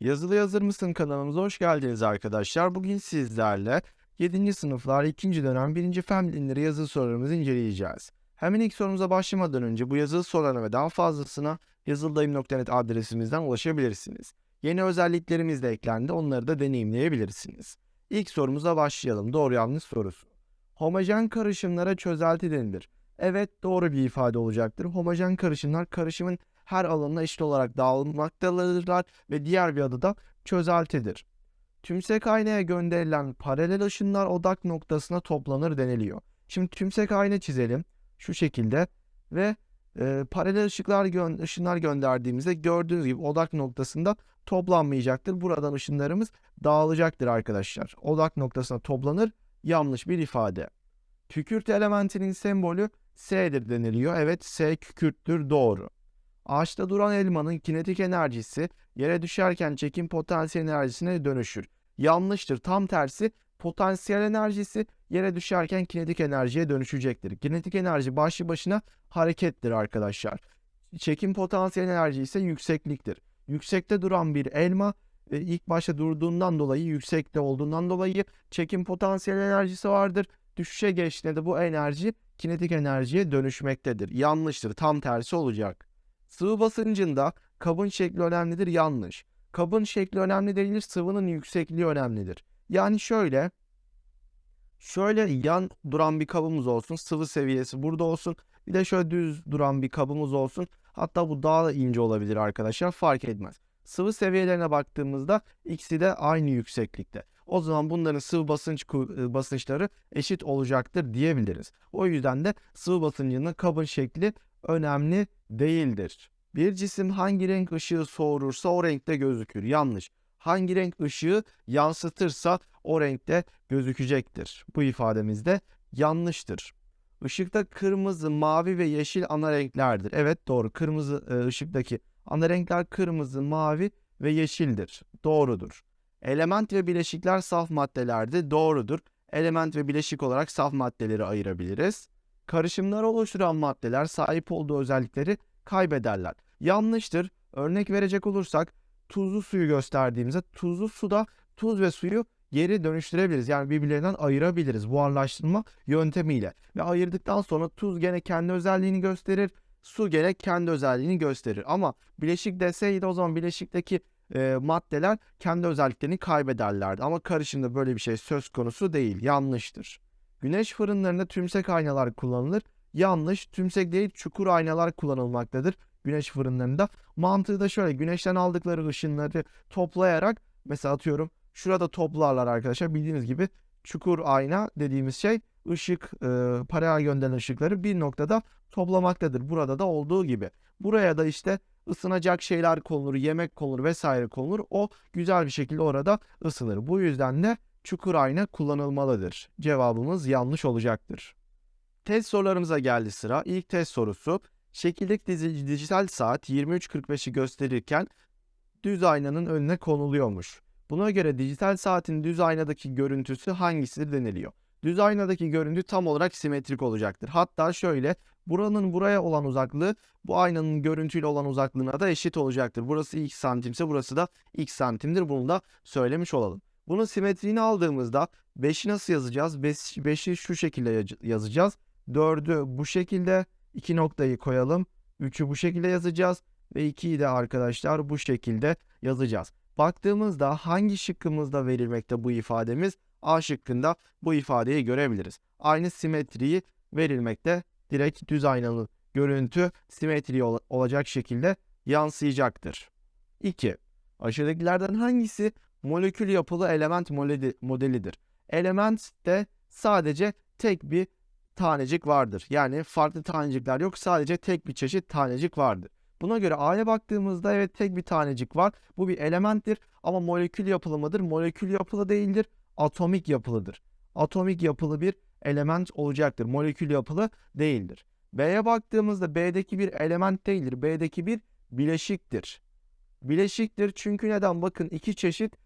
Yazılı Yazır mısın kanalımıza hoş geldiniz arkadaşlar. Bugün sizlerle 7. sınıflar 2. dönem 1. fen bilimleri yazılı sorularımızı inceleyeceğiz. Hemen ilk sorumuza başlamadan önce bu yazılı sorularına ve daha fazlasına yazıldayım.net adresimizden ulaşabilirsiniz. Yeni özelliklerimiz de eklendi onları da deneyimleyebilirsiniz. İlk sorumuza başlayalım. Doğru yanlış sorusu. Homojen karışımlara çözelti denilir. Evet doğru bir ifade olacaktır. Homojen karışımlar karışımın her alanına eşit olarak dağılmaktadırlar ve diğer bir adı da çözeltidir. Tümsek aynaya gönderilen paralel ışınlar odak noktasına toplanır deniliyor. Şimdi tümsek ayna çizelim şu şekilde ve e, paralel ışıklar gö- ışınlar gönderdiğimizde gördüğünüz gibi odak noktasında toplanmayacaktır. Buradan ışınlarımız dağılacaktır arkadaşlar. Odak noktasına toplanır yanlış bir ifade. Kükürt elementinin sembolü S'dir deniliyor. Evet S kükürttür doğru. Ağaçta duran elmanın kinetik enerjisi yere düşerken çekim potansiyel enerjisine dönüşür. Yanlıştır. Tam tersi potansiyel enerjisi yere düşerken kinetik enerjiye dönüşecektir. Kinetik enerji başlı başına harekettir arkadaşlar. Çekim potansiyel enerji ise yüksekliktir. Yüksekte duran bir elma e, ilk başta durduğundan dolayı yüksekte olduğundan dolayı çekim potansiyel enerjisi vardır. Düşüşe geçtiğinde de bu enerji kinetik enerjiye dönüşmektedir. Yanlıştır. Tam tersi olacak. Sıvı basıncında kabın şekli önemlidir. Yanlış. Kabın şekli önemli değildir. Sıvının yüksekliği önemlidir. Yani şöyle şöyle yan duran bir kabımız olsun. Sıvı seviyesi burada olsun. Bir de şöyle düz duran bir kabımız olsun. Hatta bu daha da ince olabilir arkadaşlar. Fark etmez. Sıvı seviyelerine baktığımızda ikisi de aynı yükseklikte. O zaman bunların sıvı basınç ku- basınçları eşit olacaktır diyebiliriz. O yüzden de sıvı basıncının kabın şekli önemli değildir. Bir cisim hangi renk ışığı soğurursa o renkte gözükür. Yanlış. Hangi renk ışığı yansıtırsa o renkte gözükecektir. Bu ifademiz de yanlıştır. Işıkta kırmızı, mavi ve yeşil ana renklerdir. Evet doğru. Kırmızı e, ışıktaki ana renkler kırmızı, mavi ve yeşildir. Doğrudur. Element ve bileşikler saf maddelerdir. Doğrudur. Element ve bileşik olarak saf maddeleri ayırabiliriz. Karışımları oluşturan maddeler sahip olduğu özellikleri kaybederler. Yanlıştır. Örnek verecek olursak tuzlu suyu gösterdiğimizde tuzlu suda tuz ve suyu geri dönüştürebiliriz. Yani birbirlerinden ayırabiliriz buharlaştırma yöntemiyle. Ve ayırdıktan sonra tuz gene kendi özelliğini gösterir. Su gene kendi özelliğini gösterir. Ama bileşik deseydi o zaman bileşikteki e, maddeler kendi özelliklerini kaybederlerdi. Ama karışımda böyle bir şey söz konusu değil. Yanlıştır. Güneş fırınlarında tümsek aynalar kullanılır. Yanlış. Tümsek değil çukur aynalar kullanılmaktadır güneş fırınlarında. Mantığı da şöyle güneşten aldıkları ışınları toplayarak mesela atıyorum şurada toplarlar arkadaşlar bildiğiniz gibi çukur ayna dediğimiz şey ışık e, paralel gönderen ışıkları bir noktada toplamaktadır. Burada da olduğu gibi. Buraya da işte ısınacak şeyler konulur, yemek konulur vesaire konulur. O güzel bir şekilde orada ısınır. Bu yüzden de çukur ayna kullanılmalıdır. Cevabımız yanlış olacaktır. Test sorularımıza geldi sıra. İlk test sorusu. Dizi- dijital saat 23.45'i gösterirken düz aynanın önüne konuluyormuş. Buna göre dijital saatin düz aynadaki görüntüsü hangisidir deniliyor. Düz aynadaki görüntü tam olarak simetrik olacaktır. Hatta şöyle buranın buraya olan uzaklığı bu aynanın görüntüyle olan uzaklığına da eşit olacaktır. Burası x santimse burası da x santimdir. Bunu da söylemiş olalım. Bunun simetriğini aldığımızda 5'i nasıl yazacağız? 5'i şu şekilde yaz- yazacağız. 4'ü bu şekilde, 2 noktayı koyalım. 3'ü bu şekilde yazacağız ve 2'yi de arkadaşlar bu şekilde yazacağız. Baktığımızda hangi şıkkımızda verilmekte bu ifademiz? A şıkkında bu ifadeyi görebiliriz. Aynı simetriyi verilmekte direkt düz aynalı görüntü simetri ol- olacak şekilde yansıyacaktır. 2. Aşağıdakilerden hangisi molekül yapılı element modelidir? Elementte sadece tek bir tanecik vardır. Yani farklı tanecikler yok. Sadece tek bir çeşit tanecik vardır. Buna göre A'ya baktığımızda evet tek bir tanecik var. Bu bir elementtir ama molekül yapılı mıdır? Molekül yapılı değildir. Atomik yapılıdır. Atomik yapılı bir element olacaktır. Molekül yapılı değildir. B'ye baktığımızda B'deki bir element değildir. B'deki bir bileşiktir. Bileşiktir çünkü neden? Bakın iki çeşit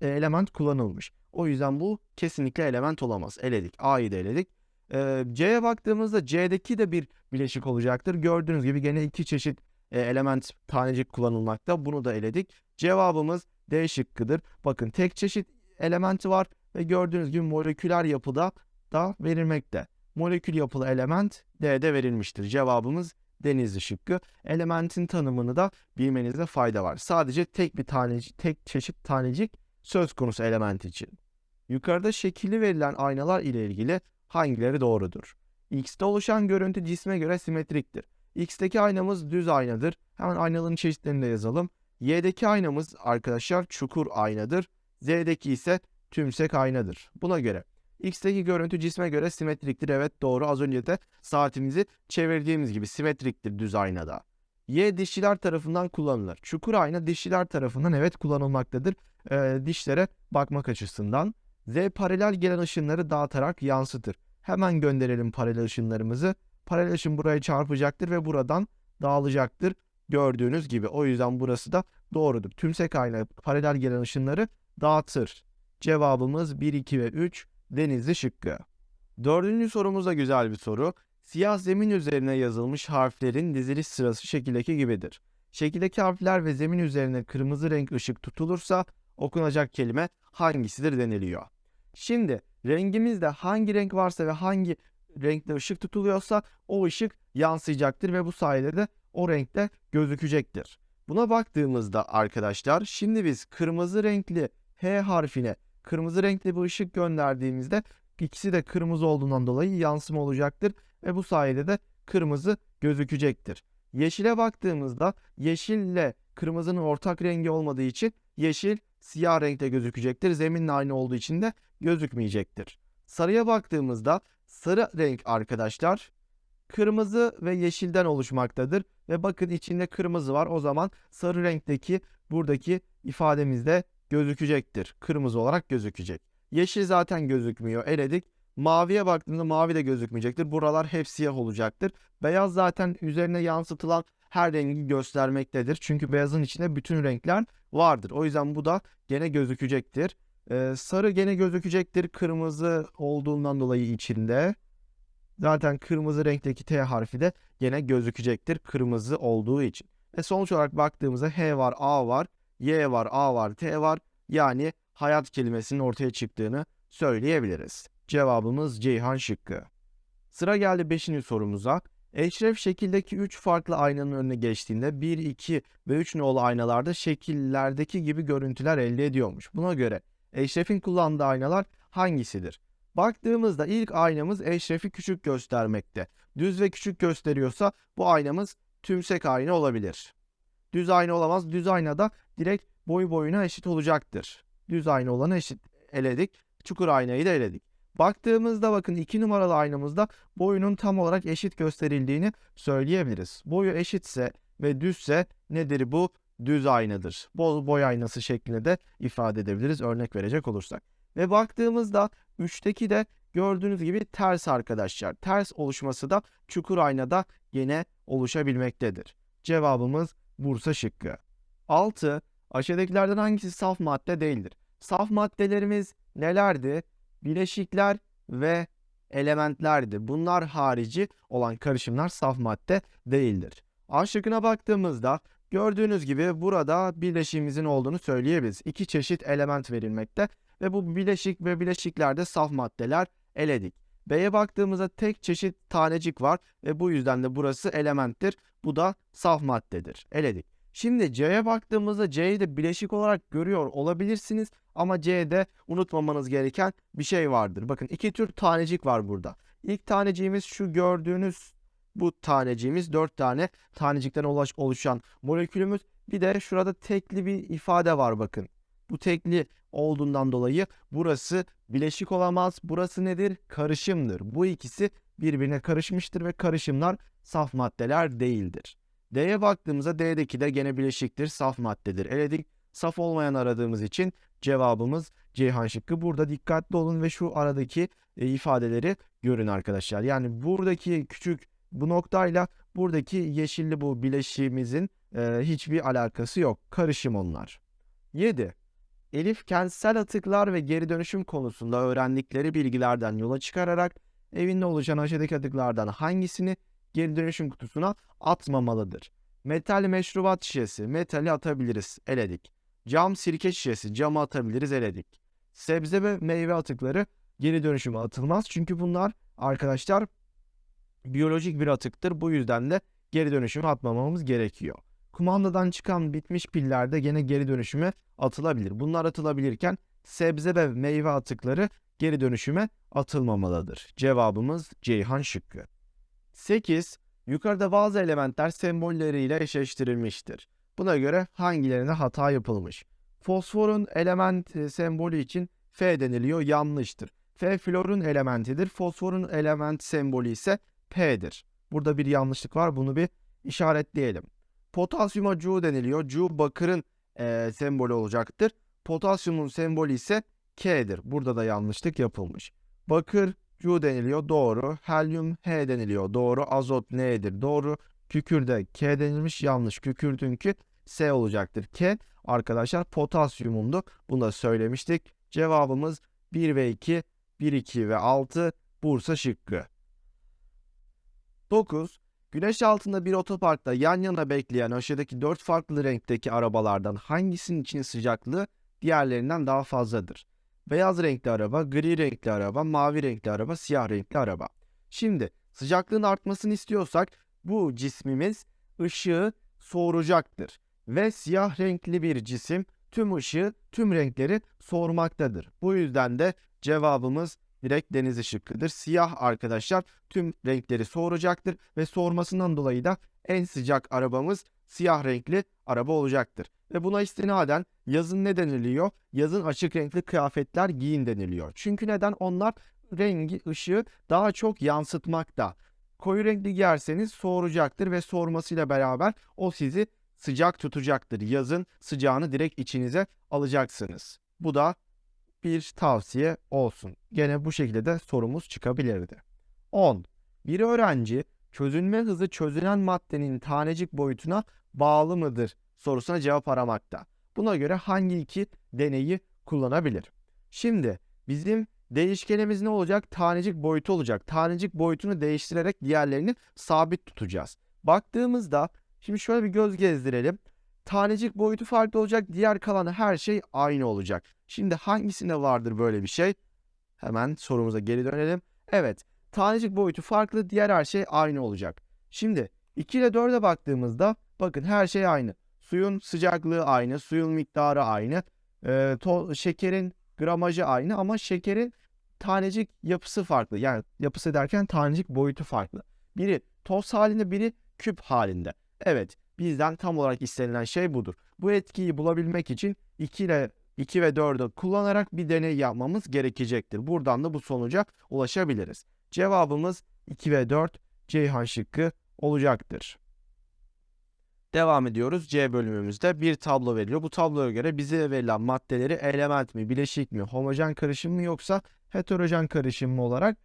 element kullanılmış. O yüzden bu kesinlikle element olamaz. Eledik. A'yı da eledik. Ee, C'ye baktığımızda C'deki de bir bileşik olacaktır. Gördüğünüz gibi gene iki çeşit e, element tanecik kullanılmakta. Bunu da eledik. Cevabımız D şıkkıdır. Bakın tek çeşit elementi var ve gördüğünüz gibi moleküler yapıda da verilmekte. Molekül yapılı element D'de verilmiştir. Cevabımız denizli şıkkı. Elementin tanımını da bilmenizde fayda var. Sadece tek bir tanecik, tek çeşit tanecik söz konusu element için. Yukarıda şekilli verilen aynalar ile ilgili hangileri doğrudur? X'te oluşan görüntü cisme göre simetriktir. X'teki aynamız düz aynadır. Hemen aynaların çeşitlerini de yazalım. Y'deki aynamız arkadaşlar çukur aynadır. Z'deki ise tümsek aynadır. Buna göre X'teki görüntü cisme göre simetriktir. Evet doğru. Az önce de saatimizi çevirdiğimiz gibi simetriktir düz aynada. Y dişçiler tarafından kullanılır. Çukur ayna dişçiler tarafından evet kullanılmaktadır. Ee, dişlere bakmak açısından. Z paralel gelen ışınları dağıtarak yansıtır. Hemen gönderelim paralel ışınlarımızı. Paralel ışın buraya çarpacaktır ve buradan dağılacaktır. Gördüğünüz gibi. O yüzden burası da doğrudur. Tümsek ayna paralel gelen ışınları dağıtır. Cevabımız 1, 2 ve 3 Denizli şıkkı. Dördüncü sorumuz da güzel bir soru. Siyah zemin üzerine yazılmış harflerin diziliş sırası şekildeki gibidir. Şekildeki harfler ve zemin üzerine kırmızı renk ışık tutulursa okunacak kelime hangisidir deniliyor. Şimdi rengimizde hangi renk varsa ve hangi renkte ışık tutuluyorsa o ışık yansıyacaktır ve bu sayede de o renkte gözükecektir. Buna baktığımızda arkadaşlar şimdi biz kırmızı renkli H harfine kırmızı renkli bir ışık gönderdiğimizde ikisi de kırmızı olduğundan dolayı yansıma olacaktır ve bu sayede de kırmızı gözükecektir. Yeşile baktığımızda yeşille kırmızının ortak rengi olmadığı için yeşil siyah renkte gözükecektir. Zeminle aynı olduğu için de gözükmeyecektir. Sarıya baktığımızda sarı renk arkadaşlar kırmızı ve yeşilden oluşmaktadır. Ve bakın içinde kırmızı var. O zaman sarı renkteki buradaki ifademizde gözükecektir. Kırmızı olarak gözükecek. Yeşil zaten gözükmüyor. Eledik. Maviye baktığımda mavi de gözükmeyecektir. Buralar hep siyah olacaktır. Beyaz zaten üzerine yansıtılan her rengi göstermektedir. Çünkü beyazın içinde bütün renkler vardır. O yüzden bu da gene gözükecektir. Ee, sarı gene gözükecektir. Kırmızı olduğundan dolayı içinde. Zaten kırmızı renkteki T harfi de gene gözükecektir. Kırmızı olduğu için. Ve sonuç olarak baktığımızda H var, A var, Y var, A var, T var. Yani hayat kelimesinin ortaya çıktığını söyleyebiliriz. Cevabımız Ceyhan şıkkı. Sıra geldi 5. sorumuza. Eşref şekildeki 3 farklı aynanın önüne geçtiğinde 1, 2 ve 3 nolu aynalarda şekillerdeki gibi görüntüler elde ediyormuş. Buna göre Eşref'in kullandığı aynalar hangisidir? Baktığımızda ilk aynamız Eşref'i küçük göstermekte. Düz ve küçük gösteriyorsa bu aynamız tümsek ayna olabilir. Düz ayna olamaz. Düz aynada direkt boy boyuna eşit olacaktır. Düz ayna olanı eşit eledik. Çukur aynayı da eledik. Baktığımızda bakın 2 numaralı aynamızda boyunun tam olarak eşit gösterildiğini söyleyebiliriz. Boyu eşitse ve düzse nedir bu? Düz aynadır. Bol boy aynası şeklinde de ifade edebiliriz örnek verecek olursak. Ve baktığımızda 3'teki de gördüğünüz gibi ters arkadaşlar. Ters oluşması da çukur aynada yine oluşabilmektedir. Cevabımız Bursa şıkkı. 6. Aşağıdakilerden hangisi saf madde değildir? Saf maddelerimiz nelerdi? Bileşikler ve elementlerdi. Bunlar harici olan karışımlar saf madde değildir. A baktığımızda gördüğünüz gibi burada bileşiğimizin olduğunu söyleyebiliriz. İki çeşit element verilmekte ve bu bileşik ve bileşiklerde saf maddeler eledik. B'ye baktığımızda tek çeşit tanecik var ve bu yüzden de burası elementtir. Bu da saf maddedir. Eledik. Şimdi C'ye baktığımızda C'yi de bileşik olarak görüyor olabilirsiniz ama C'de unutmamanız gereken bir şey vardır. Bakın iki tür tanecik var burada. İlk taneciğimiz şu gördüğünüz bu taneciğimiz dört tane tanecikten oluşan molekülümüz. Bir de şurada tekli bir ifade var bakın. Bu tekli olduğundan dolayı burası bileşik olamaz. Burası nedir? Karışımdır. Bu ikisi birbirine karışmıştır ve karışımlar saf maddeler değildir. D'ye baktığımızda D'deki de gene bileşiktir, saf maddedir. Eledik. Saf olmayan aradığımız için cevabımız Ceyhan şıkkı. Burada dikkatli olun ve şu aradaki e, ifadeleri görün arkadaşlar. Yani buradaki küçük bu noktayla buradaki yeşilli bu bileşiğimizin e, hiçbir alakası yok. Karışım onlar. 7. Elif kentsel atıklar ve geri dönüşüm konusunda öğrendikleri bilgilerden yola çıkararak evinde oluşan aşağıdaki atıklardan hangisini geri dönüşüm kutusuna atmamalıdır. Metal meşrubat şişesi, metali atabiliriz, eledik. Cam sirke şişesi, cama atabiliriz eledik. Sebze ve meyve atıkları geri dönüşüme atılmaz. Çünkü bunlar arkadaşlar biyolojik bir atıktır. Bu yüzden de geri dönüşüme atmamamız gerekiyor. Kumandadan çıkan bitmiş piller de gene geri dönüşüme atılabilir. Bunlar atılabilirken sebze ve meyve atıkları geri dönüşüme atılmamalıdır. Cevabımız Ceyhan şıkkı. 8. Yukarıda bazı elementler sembolleriyle eşleştirilmiştir. Buna göre hangilerine hata yapılmış? Fosforun element e, sembolü için F deniliyor yanlıştır. F florun elementidir. Fosforun element sembolü ise P'dir. Burada bir yanlışlık var. Bunu bir işaretleyelim. Potasyuma Cu deniliyor. Cu bakırın e, sembolü olacaktır. Potasyumun sembolü ise K'dir. Burada da yanlışlık yapılmış. Bakır Cu deniliyor. Doğru. Helyum H deniliyor. Doğru. Azot N'dir. Doğru. Kükürde K denilmiş. Yanlış. Kükürdünkü S olacaktır. K arkadaşlar potasyumundu. Bunu da söylemiştik. Cevabımız 1 ve 2, 1, 2 ve 6 Bursa şıkkı. 9. Güneş altında bir otoparkta yan yana bekleyen aşağıdaki 4 farklı renkteki arabalardan hangisinin için sıcaklığı diğerlerinden daha fazladır? Beyaz renkli araba, gri renkli araba, mavi renkli araba, siyah renkli araba. Şimdi sıcaklığın artmasını istiyorsak bu cismimiz ışığı soğuracaktır. Ve siyah renkli bir cisim tüm ışığı, tüm renkleri soğurmaktadır. Bu yüzden de cevabımız direkt deniz ışıklıdır. Siyah arkadaşlar tüm renkleri soğuracaktır ve soğurmasından dolayı da en sıcak arabamız siyah renkli araba olacaktır. Ve buna istinaden yazın ne deniliyor? Yazın açık renkli kıyafetler giyin deniliyor. Çünkü neden? Onlar rengi, ışığı daha çok yansıtmakta. Koyu renkli giyerseniz soğuracaktır ve soğurmasıyla beraber o sizi sıcak tutacaktır. Yazın sıcağını direkt içinize alacaksınız. Bu da bir tavsiye olsun. Gene bu şekilde de sorumuz çıkabilirdi. 10. Bir öğrenci çözünme hızı çözülen maddenin tanecik boyutuna bağlı mıdır sorusuna cevap aramakta. Buna göre hangi iki deneyi kullanabilir? Şimdi bizim değişkenimiz ne olacak? Tanecik boyutu olacak. Tanecik boyutunu değiştirerek diğerlerini sabit tutacağız. Baktığımızda şimdi şöyle bir göz gezdirelim. Tanecik boyutu farklı olacak. Diğer kalan her şey aynı olacak. Şimdi hangisinde vardır böyle bir şey? Hemen sorumuza geri dönelim. Evet. Tanecik boyutu farklı. Diğer her şey aynı olacak. Şimdi 2 ile 4'e baktığımızda bakın her şey aynı. Suyun sıcaklığı aynı. Suyun miktarı aynı. Ee, to- şekerin gramajı aynı ama şekerin tanecik yapısı farklı. Yani yapısı derken tanecik boyutu farklı. Biri toz halinde biri küp halinde. Evet bizden tam olarak istenilen şey budur. Bu etkiyi bulabilmek için 2 ile 2 ve 4'ü kullanarak bir deney yapmamız gerekecektir. Buradan da bu sonuca ulaşabiliriz. Cevabımız 2 ve 4 Ceyhan şıkkı olacaktır. Devam ediyoruz. C bölümümüzde bir tablo veriliyor. Bu tabloya göre bize verilen maddeleri element mi, bileşik mi, homojen karışım mı yoksa heterojen karışım mı olarak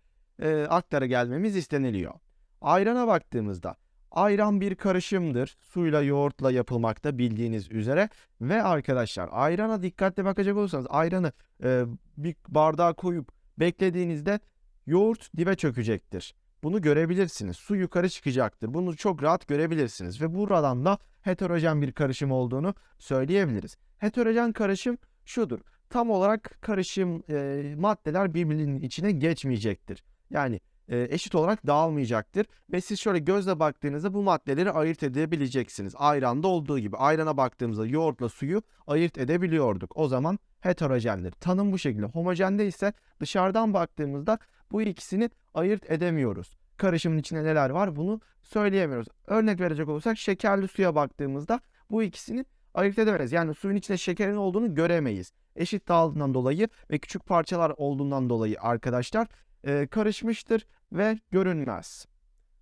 e, aktara gelmemiz isteniliyor. Ayrana baktığımızda ayran bir karışımdır. Suyla yoğurtla yapılmakta bildiğiniz üzere ve arkadaşlar ayrana dikkatli bakacak olursanız ayranı e, bir bardağa koyup beklediğinizde yoğurt dibe çökecektir. Bunu görebilirsiniz. Su yukarı çıkacaktır. Bunu çok rahat görebilirsiniz ve buradan da heterojen bir karışım olduğunu söyleyebiliriz. Heterojen karışım şudur. Tam olarak karışım e, maddeler birbirinin içine geçmeyecektir. Yani e, eşit olarak dağılmayacaktır ve siz şöyle gözle baktığınızda bu maddeleri ayırt edebileceksiniz. Ayranda olduğu gibi ayrana baktığımızda yoğurtla suyu ayırt edebiliyorduk. O zaman heterojendir. Tanım bu şekilde. Homojende ise dışarıdan baktığımızda bu ikisini ayırt edemiyoruz. Karışımın içinde neler var bunu söyleyemiyoruz. Örnek verecek olursak şekerli suya baktığımızda bu ikisini ayırt edemeyiz. Yani suyun içinde şekerin olduğunu göremeyiz. Eşit dağıldığından dolayı ve küçük parçalar olduğundan dolayı arkadaşlar e, karışmıştır ve görünmez.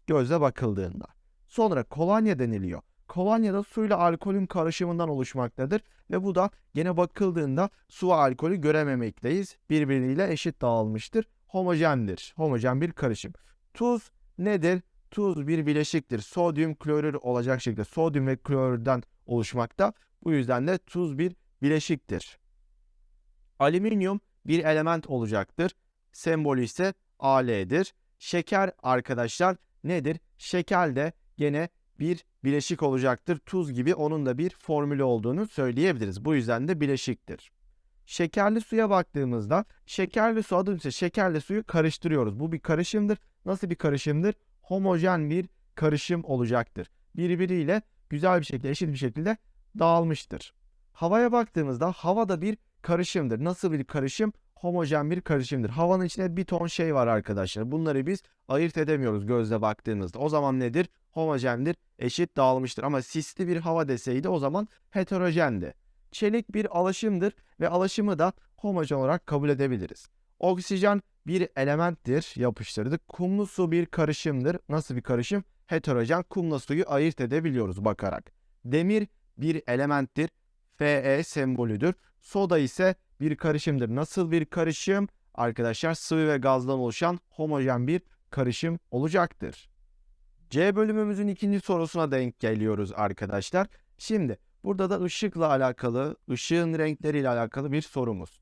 Gözle bakıldığında. Sonra kolonya deniliyor. Kolonya da suyla alkolün karışımından oluşmaktadır ve bu da gene bakıldığında su ve alkolü görememekteyiz. Birbiriyle eşit dağılmıştır. Homojendir. Homojen bir karışım. Tuz nedir? Tuz bir bileşiktir. Sodyum klorür olacak şekilde sodyum ve klorürden oluşmakta. Bu yüzden de tuz bir bileşiktir. Alüminyum bir element olacaktır. Sembolü ise Al'dir. Şeker arkadaşlar nedir? Şeker de gene bir bileşik olacaktır. Tuz gibi onun da bir formülü olduğunu söyleyebiliriz. Bu yüzden de bileşiktir. Şekerli suya baktığımızda şekerli su adı üstünde şekerli suyu karıştırıyoruz. Bu bir karışımdır. Nasıl bir karışımdır? Homojen bir karışım olacaktır. Birbiriyle güzel bir şekilde, eşit bir şekilde dağılmıştır. Havaya baktığımızda hava da bir karışımdır. Nasıl bir karışım? Homojen bir karışımdır. Havanın içinde bir ton şey var arkadaşlar. Bunları biz ayırt edemiyoruz gözle baktığımızda. O zaman nedir? Homojendir, eşit dağılmıştır. Ama sisli bir hava deseydi o zaman heterojendi. Çelik bir alaşımdır ve alaşımı da homojen olarak kabul edebiliriz. Oksijen bir elementtir, yapıştırdık. Kumlu su bir karışımdır. Nasıl bir karışım? Heterojen kumla suyu ayırt edebiliyoruz bakarak. Demir bir elementtir. Fe sembolüdür. Soda ise bir karışımdır. Nasıl bir karışım? Arkadaşlar sıvı ve gazdan oluşan homojen bir karışım olacaktır. C bölümümüzün ikinci sorusuna denk geliyoruz arkadaşlar. Şimdi burada da ışıkla alakalı, ışığın renkleriyle alakalı bir sorumuz.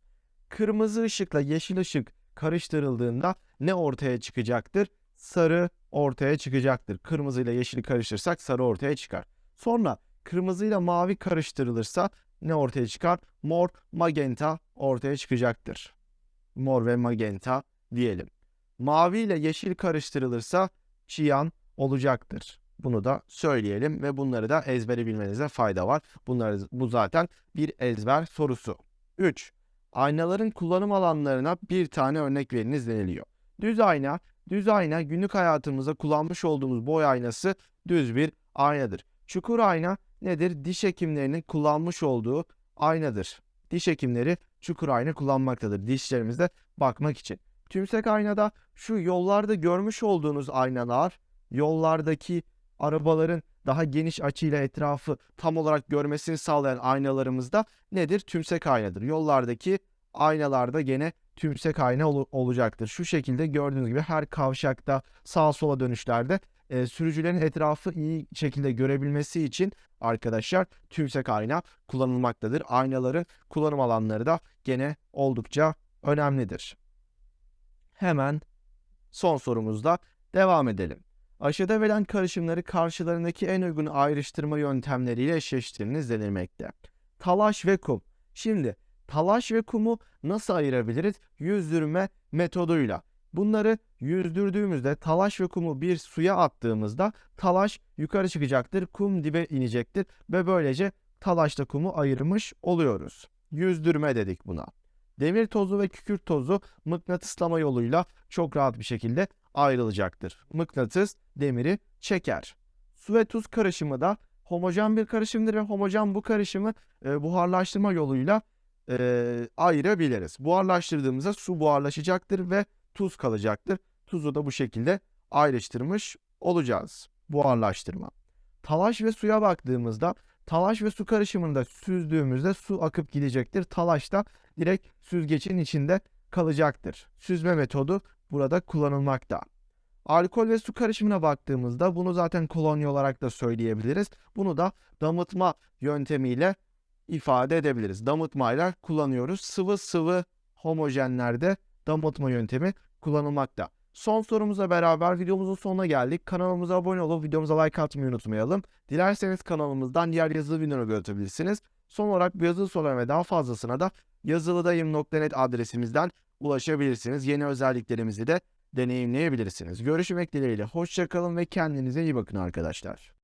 Kırmızı ışıkla yeşil ışık karıştırıldığında ne ortaya çıkacaktır? Sarı ortaya çıkacaktır. Kırmızı ile yeşili karıştırırsak sarı ortaya çıkar. Sonra kırmızı ile mavi karıştırılırsa ne ortaya çıkar? Mor, magenta ortaya çıkacaktır. Mor ve magenta diyelim. Mavi ile yeşil karıştırılırsa çiyan olacaktır. Bunu da söyleyelim ve bunları da ezbere bilmenize fayda var. Bunları, bu zaten bir ezber sorusu. 3. Aynaların kullanım alanlarına bir tane örnek veriniz deniliyor. Düz ayna, düz ayna günlük hayatımızda kullanmış olduğumuz boy aynası düz bir aynadır. Çukur ayna nedir? Diş hekimlerinin kullanmış olduğu aynadır. Diş hekimleri çukur ayna kullanmaktadır dişlerimizde bakmak için. Tümsek aynada şu yollarda görmüş olduğunuz aynalar yollardaki arabaların daha geniş açıyla etrafı tam olarak görmesini sağlayan aynalarımızda nedir? Tümsek aynadır. Yollardaki aynalarda gene tümsek ayna ol- olacaktır. Şu şekilde gördüğünüz gibi her kavşakta sağa sola dönüşlerde e, sürücülerin etrafı iyi şekilde görebilmesi için arkadaşlar tümsek ayna kullanılmaktadır. Aynaların kullanım alanları da gene oldukça önemlidir. Hemen son sorumuzda devam edelim. Aşağıda verilen karışımları karşılarındaki en uygun ayrıştırma yöntemleriyle eşleştiriniz denilmekte. Talaş ve kum. Şimdi talaş ve kumu nasıl ayırabiliriz? Yüzdürme metoduyla. Bunları yüzdürdüğümüzde talaş ve kumu bir suya attığımızda talaş yukarı çıkacaktır, kum dibe inecektir ve böylece talaşla kumu ayırmış oluyoruz. Yüzdürme dedik buna. Demir tozu ve kükürt tozu mıknatıslama yoluyla çok rahat bir şekilde ayrılacaktır. Mıknatıs demiri çeker. Su ve tuz karışımı da homojen bir karışımdır ve homojen bu karışımı e, buharlaştırma yoluyla e, ayırabiliriz. Buharlaştırdığımızda su buharlaşacaktır ve tuz kalacaktır. Tuzu da bu şekilde ayrıştırmış olacağız. Buharlaştırma. Talaş ve suya baktığımızda talaş ve su karışımında süzdüğümüzde su akıp gidecektir. Talaş da direkt süzgecin içinde kalacaktır. Süzme metodu burada kullanılmakta. Alkol ve su karışımına baktığımızda bunu zaten kolonya olarak da söyleyebiliriz. Bunu da damıtma yöntemiyle ifade edebiliriz. Damıtmayla kullanıyoruz. Sıvı sıvı homojenlerde damıtma yöntemi kullanılmakta. Son sorumuza beraber videomuzun sonuna geldik. Kanalımıza abone olup videomuza like atmayı unutmayalım. Dilerseniz kanalımızdan diğer yazılı videoları görebilirsiniz. Son olarak bu yazılı sorular ve daha fazlasına da yazılıdayım.net adresimizden ulaşabilirsiniz. Yeni özelliklerimizi de deneyimleyebilirsiniz. Görüşmek dileğiyle. Hoşçakalın ve kendinize iyi bakın arkadaşlar.